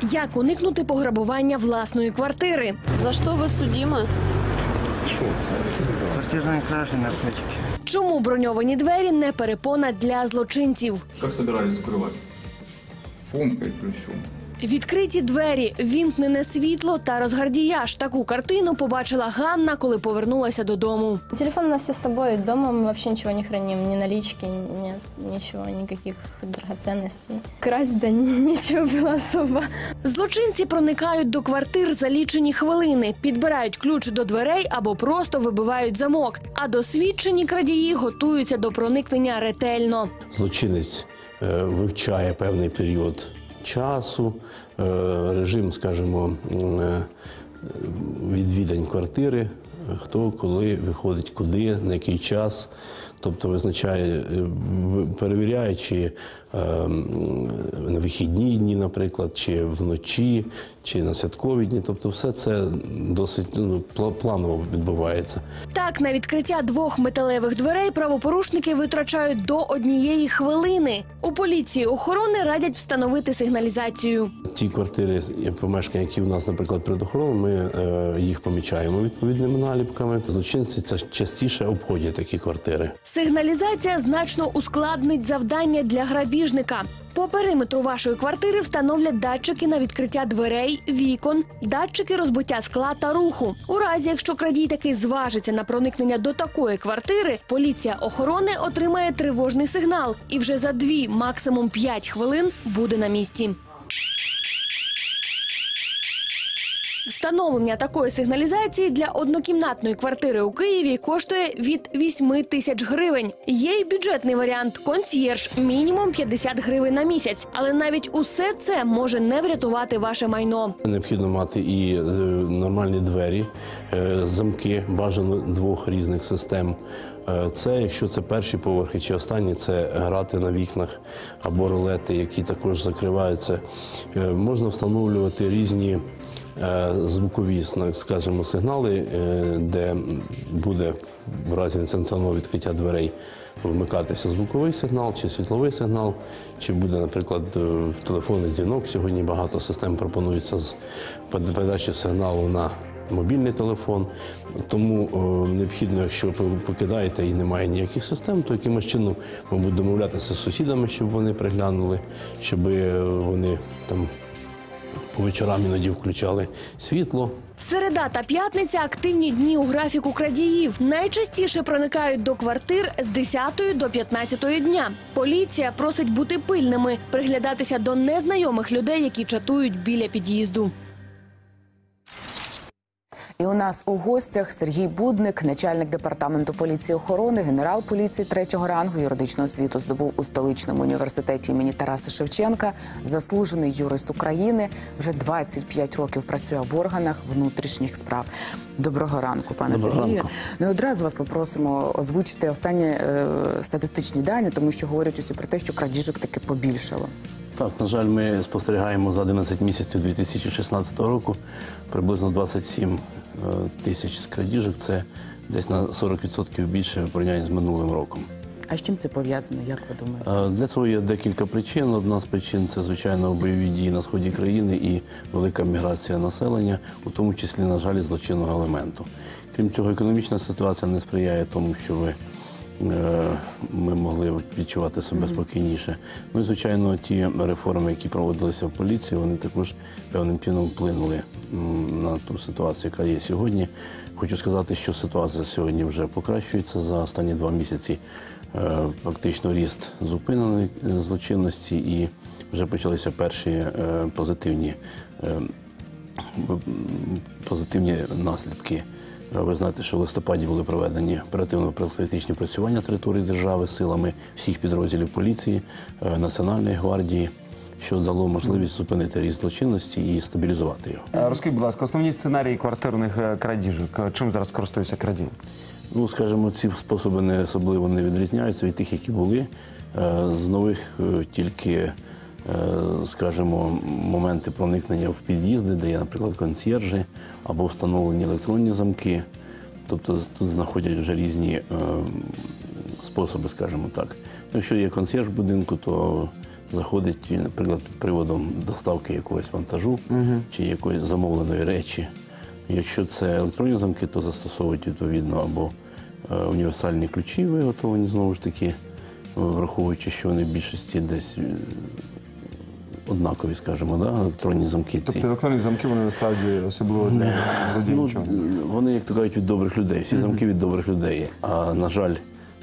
Як уникнути пограбування власної квартири? За что вы судимы? Квартирные кражи, наркотики. Чому броньовані двері не перепона для злочинців? Как собирались скрывать? Фомкой ключом. Відкриті двері, вімкнене світло та розгардіяж. Таку картину побачила Ганна, коли повернулася додому. Телефон у нас все с собой. Дома мы вообще ничего не храним. Ни налички, нет, ничего, никаких драгоценностей. Красть, да нечего было особо. Злочинці проникають до квартир за лічені хвилини, підбирають ключ до дверей або просто вибивають замок. А досвідчені крадії готуються до проникнення ретельно. злочинець е, вивчає певний період часу, е, режим, скажімо, е, відвідань квартири, хто коли виходить куди, на який час. Тобто визначає, е, перевіряє, чи на вихідні дні, наприклад, чи вночі, чи на святкові дні. Тобто, все це досить ну, планово відбувається. Так, на відкриття двох металевих дверей правопорушники витрачають до однієї хвилини. У поліції охорони радять встановити сигналізацію. Ті квартири і помешкання, які у нас, наприклад, під охороною, ми е, їх помічаємо відповідними наліпками. Злочинці це частіше обходять такі квартири. Сигналізація значно ускладнить завдання для грабіжника. По периметру вашої квартири встановлять датчики на відкриття дверей, вікон, датчики розбиття скла та руху. У разі, якщо крадій таки зважиться на проникнення до такої квартири, поліція охорони отримає тривожний сигнал і вже за дві, максимум п'ять хвилин буде на місці. Встановлення такої сигналізації для однокімнатної квартири у Києві коштує від 8 тисяч гривень. Є й бюджетний варіант консьєрж мінімум 50 гривень на місяць. Але навіть усе це може не врятувати ваше майно. Необхідно мати і е, нормальні двері, е, замки, бажано двох різних систем. Е, Це, якщо це перші поверхи чи останні, це грати на вікнах або ролети, які також закриваються. Можна встановлювати різні звукові, сна- скажімо, сигнали, е, де буде в разі несанкціонованого відкриття дверей вмикатися звуковий сигнал чи світловий сигнал, чи буде, наприклад, е, телефонний дзвінок. Сьогодні багато систем пропонується з передачі сигналу на мобільний телефон. Тому е, необхідно, якщо ви покидаєте і немає ніяких систем, то якимось чином, мабуть, домовлятися з сусідами, щоб вони приглянули, щоб е, вони там по вечорам іноді включали світло. Середа та п'ятниця активні дні у графіку крадіїв. Найчастіше проникають до квартир з 10 до 15 дня. Поліція просить бути пильними, приглядатися до незнайомих людей, які чатують біля під'їзду. І у нас у гостях Сергій Будник, начальник департаменту поліції охорони, генерал поліції третього рангу, юридичну освіту здобув у столичному університеті імені Тараса Шевченка, заслужений юрист України. Вже 25 років працює в органах внутрішніх справ. Доброго ранку, пане Доброго Сергію. ранку. Ну і одразу вас попросимо озвучити останні е, статистичні дані, тому що говорять усі про те, що крадіжок таки побільшало. Так, на жаль, ми спостерігаємо за 11 місяців 2016 року приблизно 27 е, тисяч крадіжок. Це десь на 40% більше в порівнянні з минулим роком. А з чим це пов'язано? Як ви думаєте? Е, Для цього є декілька причин. Одна з причин це, звичайно, бойові дії на сході країни і велика міграція населення, у тому числі, на жаль, злочинного елементу. Крім цього, економічна ситуація не сприяє тому, що ви. Е, Ми могли відчувати себе спокійніше. Ну і звичайно, ті реформи, які проводилися в поліції, вони також певним чином вплинули на ту ситуацію, яка є сьогодні. Хочу сказати, що ситуація сьогодні вже покращується за останні два місяці. Е, Фактично ріст зупинений е, злочинності і вже почалися перші позитивні, позитивні наслідки. Ви знаєте, що в листопаді були проведені оперативно-профілактичні працювання території держави силами всіх підрозділів поліції, е, Національної гвардії, що дало можливість зупинити ріст злочинності і стабілізувати його. Е, Розкажіть, будь ласка, основні сценарії квартирних е, крадіжок. Чим зараз користуються крадії? Ну, скажімо, ці способи не особливо не відрізняються від тих, які були. З нових тільки, скажімо, моменти проникнення в під'їзди, де є, наприклад, консьєржі або встановлені електронні замки. Тобто тут знаходять вже різні е, способи, скажімо так. Якщо є консьєрж в будинку, то заходить, наприклад, під приводом доставки якогось вантажу чи якоїсь замовленої речі. Якщо це електронні замки, то застосовують відповідно або е, універсальні ключі, виготовлені знову ж таки, враховуючи, що вони в більшості десь е, однакові, скажімо, да? електронні замки ці. Тобто електронні замки вони насправді особливо не Ну, вони, як то кажуть, від добрих людей. Всі замки від добрих людей. А на жаль,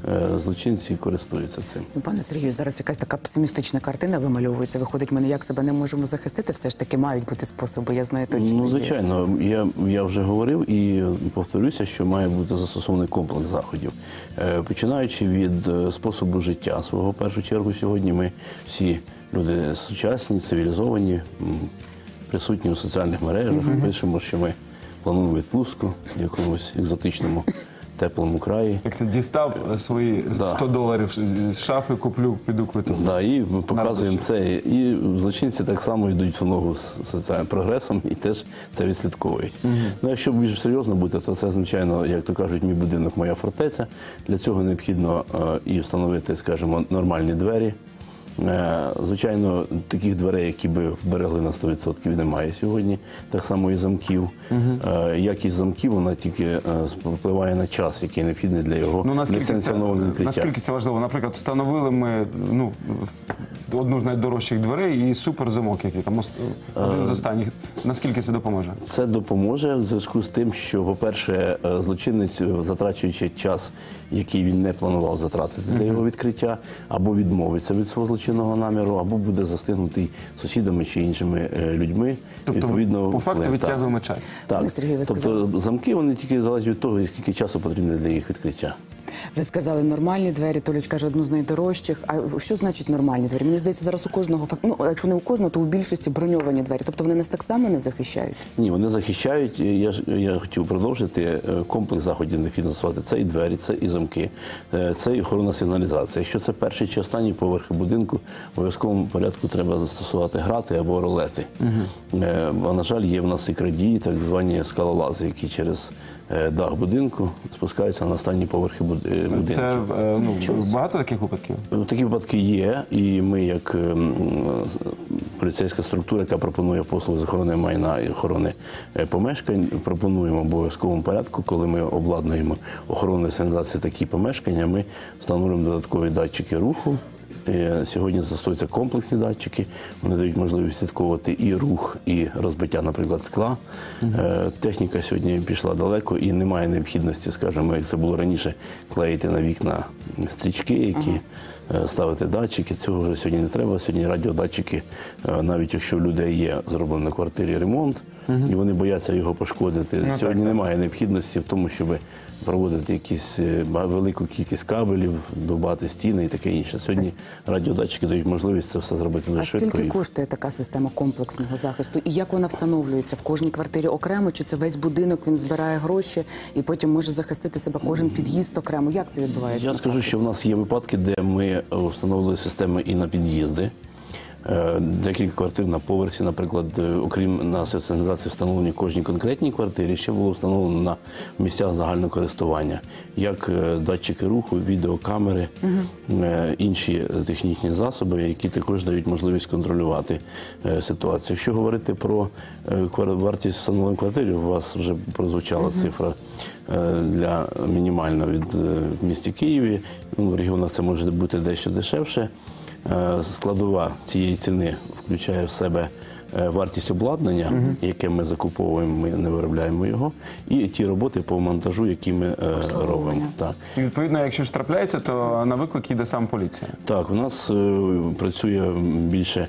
е, злочинці користуються цим. Ну, пане Сергію, зараз якась така песимістична картина вимальовується. Виходить, ми ніяк себе не можемо захистити. Все ж таки мають бути способи. Я знаю точно. Ну, звичайно, я, я вже говорив і повторюся, що має бути застосований комплекс заходів. Е, Починаючи від е, способу життя свого, в першу чергу, сьогодні ми всі люди сучасні, цивілізовані, присутні у соціальних мережах. Пишемо, що ми плануємо відпустку в якомусь екзотичному теплому краї. Як це дістав свої Да. доларів з шафи, куплю, піду квиток. Да, і показуємо це. І злочинці так само йдуть в ногу з соціальним прогресом і теж це відслідковують. Ну, якщо більш серйозно бути, то це, звичайно, як то кажуть, мій будинок, моя фортеця. Для цього необхідно е, і встановити, скажімо, нормальні двері. Е, Звичайно, таких дверей, які би вберегли на 100% немає сьогодні. Так само і замків. Е, Якість замків вона тільки е, впливає на час, який необхідний для його Ну несанкціонованого відкриття. наскільки це важливо? Наприклад, встановили ми ну одну з найдорожчих дверей і суперзамок, який там один з останніх. Наскільки це допоможе? Це допоможе в зв'язку з тим, що, по-перше, злочинець, затрачуючи час, який він не планував затратити для його відкриття, або відмовиться від свого злочинного наміру, або буде застигнутий сусідами чи іншими е, людьми. Тобто, відповідно, по факту відтягуємо час. Так, Сергій, ви тобто замки вони тільки залежать від того, скільки часу потрібно для їх відкриття. Ви сказали нормальні двері. Толіч каже, одну з найдорожчих. А що значить нормальні двері? Мені здається, зараз у кожного ну, якщо не у кожного, то у більшості броньовані двері. Тобто вони нас так само не захищають. Ні, вони захищають. Я я хотів продовжити е, комплекс заходів необхідно застосувати. Це і двері, це і замки, е, це і охоронна сигналізація. Якщо це перший чи останній поверхи будинку, в обов'язковому порядку треба застосувати грати або ролети. Е, А на жаль, є в нас і крадії, так звані скалолази, які через е, дах будинку спускаються на останні поверхи буд- е, будинку. Це е, ну багато таких випадків. Такі випадки є, і ми, як ем, поліцейська структура, яка пропонує послуги з охорони майна і охорони е, помешкань, пропонуємо в обов'язковому порядку, коли ми обладнуємо охоронну сигналізацію такі помешкання, ми встановлюємо додаткові датчики руху. Е, Сьогодні застосуються комплексні датчики. Вони дають можливість слідковувати і рух, і розбиття, наприклад, скла. Е, Техніка сьогодні пішла далеко і немає необхідності, скажімо, як це було раніше, клеїти на вікна стрічки, які е, ставити датчики. Цього вже сьогодні не треба. Сьогодні радіодатчики, навіть якщо у людей є зроблений на квартирі ремонт, і вони бояться його пошкодити. так, сьогодні так. немає необхідності в тому, щоб проводити якісь е, велику кількість кабелів, добати стіни і таке інше. Сьогодні радіодатчики дають можливість це все зробити дуже А швидко. скільки коштує така система комплексного захисту? І як вона встановлюється в кожній квартирі окремо? Чи це весь будинок він збирає гроші і потім може захистити себе кожен під'їзд окремо? Як це відбувається? Я скажу, що в нас є випадки, де ми е, встановили системи і на під'їзди. Е, Декілька квартир на поверсі, наприклад, е, окрім на сигналізації встановлені кожній конкретній квартирі, ще було встановлено на місцях загального користування, як е, датчики руху, відеокамери, інші технічні засоби, які також дають можливість контролювати ситуацію. Якщо говорити про вартість встановленої квартири, у вас вже прозвучала цифра для мінімально від в місті Києві. Ну, в регіонах це може бути дещо дешевше. Е, Складова цієї ціни включає в себе е, вартість обладнання, яке ми закуповуємо, ми не виробляємо його, і ті роботи по монтажу, які ми е, робимо. Так. І відповідно, якщо ж трапляється, то на виклик йде сам поліція. Так, у нас працює більше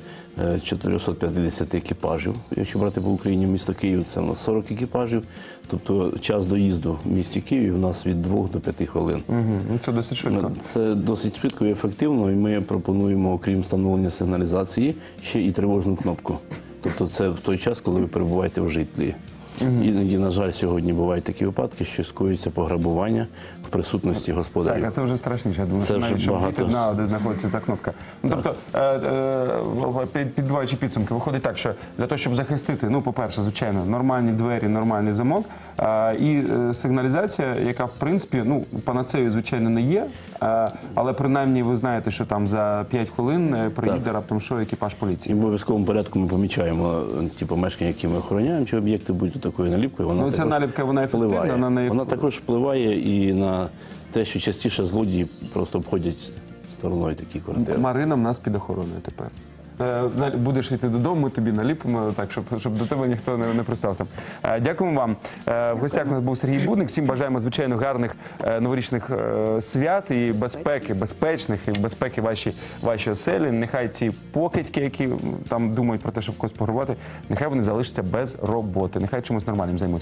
450 екіпажів. Якщо брати по Україні місто Київ, це у нас 40 екіпажів. Тобто час доїзду в місті Києві у нас від 2 до 5 хвилин. Угу. Це досить швидко. Це досить швидко і ефективно, і ми пропонуємо, окрім встановлення сигналізації, ще і тривожну кнопку. Тобто це в той час, коли ви перебуваєте в житлі. Іноді, на жаль, сьогодні бувають такі випадки, що скоюється пограбування в присутності господарів. Так, а це вже страшніше. Я думаю, Це що вже навіть щоб багато знали, де знаходиться та кнопка. Ну, тобто, е, е, під- підбиваючи підсумки, виходить так, що для того, щоб захистити, ну, по-перше, звичайно, нормальні двері, нормальний замок, е, і сигналізація, яка в принципі, ну, панацею, звичайно, не є, е, але принаймні ви знаєте, що там за 5 хвилин е, приїде раптом що екіпаж І поліції. в обов'язковому порядку ми помічаємо ті помешкання, які ми охороняємо, чи об'єкти будуть такою наліпкою. Вона Ну, ця також наліпка, вона ефективна, впливає. на неї Вона також впливає і на те, що частіше злодії просто обходять стороною такі квартири. Марина в нас під охороною тепер. Е, Будеш йти додому, ми тобі наліпимо так, щоб, щоб до тебе ніхто не, не пристав там. Е, Дякуємо вам. Е, В гостях у нас був Сергій Будник. Всім бажаємо звичайно гарних е, новорічних е, свят і безпеки, безпечних і безпеки вашій вашій оселі. Нехай ці покидьки, які м, там думають про те, щоб когось пограбувати, нехай вони залишаться без роботи. Нехай чимось нормальним займуться.